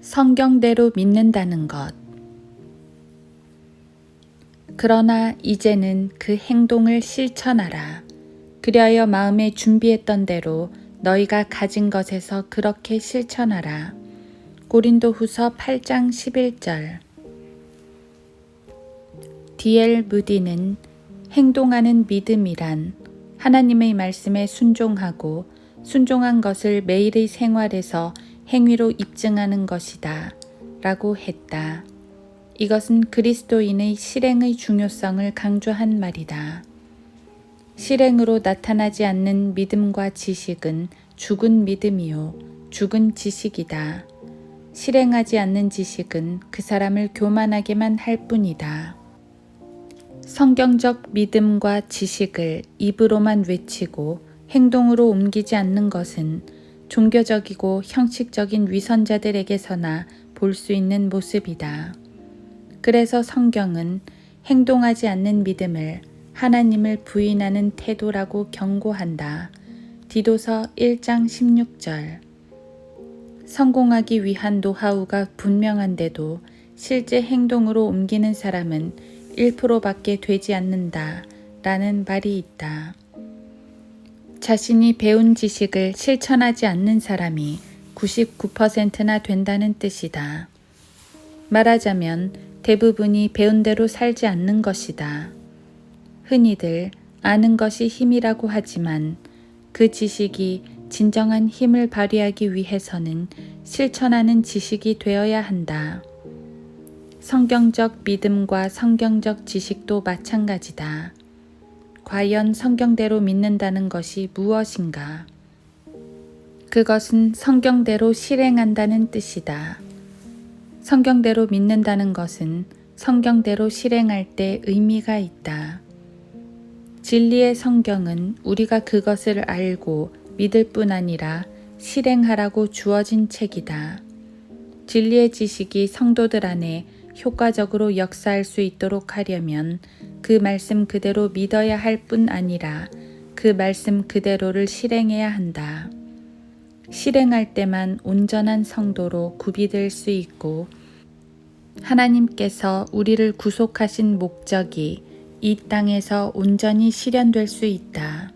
성경대로 믿는다는 것. 그러나 이제는 그 행동을 실천하라. 그리하여 마음에 준비했던 대로 너희가 가진 것에서 그렇게 실천하라. 고린도 후서 8장 11절. 디엘 무디는 행동하는 믿음이란 하나님의 말씀에 순종하고 순종한 것을 매일의 생활에서 행위로 입증하는 것이다. 라고 했다. 이것은 그리스도인의 실행의 중요성을 강조한 말이다. 실행으로 나타나지 않는 믿음과 지식은 죽은 믿음이요, 죽은 지식이다. 실행하지 않는 지식은 그 사람을 교만하게만 할 뿐이다. 성경적 믿음과 지식을 입으로만 외치고 행동으로 옮기지 않는 것은 종교적이고 형식적인 위선자들에게서나 볼 수 있는 모습이다. 그래서 성경은 행동하지 않는 믿음을 하나님을 부인하는 태도라고 경고한다. 디도서 1장 16절. 성공하기 위한 노하우가 분명한데도 실제 행동으로 옮기는 사람은 1%밖에 되지 않는다. 라는 말이 있다. 자신이 배운 지식을 실천하지 않는 사람이 99%나 된다는 뜻이다. 말하자면 대부분이 배운 대로 살지 않는 것이다. 흔히들 아는 것이 힘이라고 하지만 그 지식이 진정한 힘을 발휘하기 위해서는 실천하는 지식이 되어야 한다. 성경적 믿음과 성경적 지식도 마찬가지다. 과연 성경대로 믿는다는 것이 무엇인가? 그것은 성경대로 실행한다는 뜻이다. 성경대로 믿는다는 것은 성경대로 실행할 때 의미가 있다. 진리의 성경은 우리가 그것을 알고 믿을 뿐 아니라 실행하라고 주어진 책이다. 진리의 지식이 성도들 안에 효과적으로 역사할 수 있도록 하려면 그 말씀 그대로 믿어야 할 뿐 아니라 그 말씀 그대로를 실행해야 한다. 실행할 때만 온전한 성도로 구비될 수 있고 하나님께서 우리를 구속하신 목적이 이 땅에서 온전히 실현될 수 있다.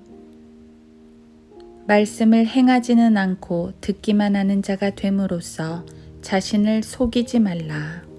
말씀을 행하지는 않고 듣기만 하는 자가 됨으로써 자신을 속이지 말라.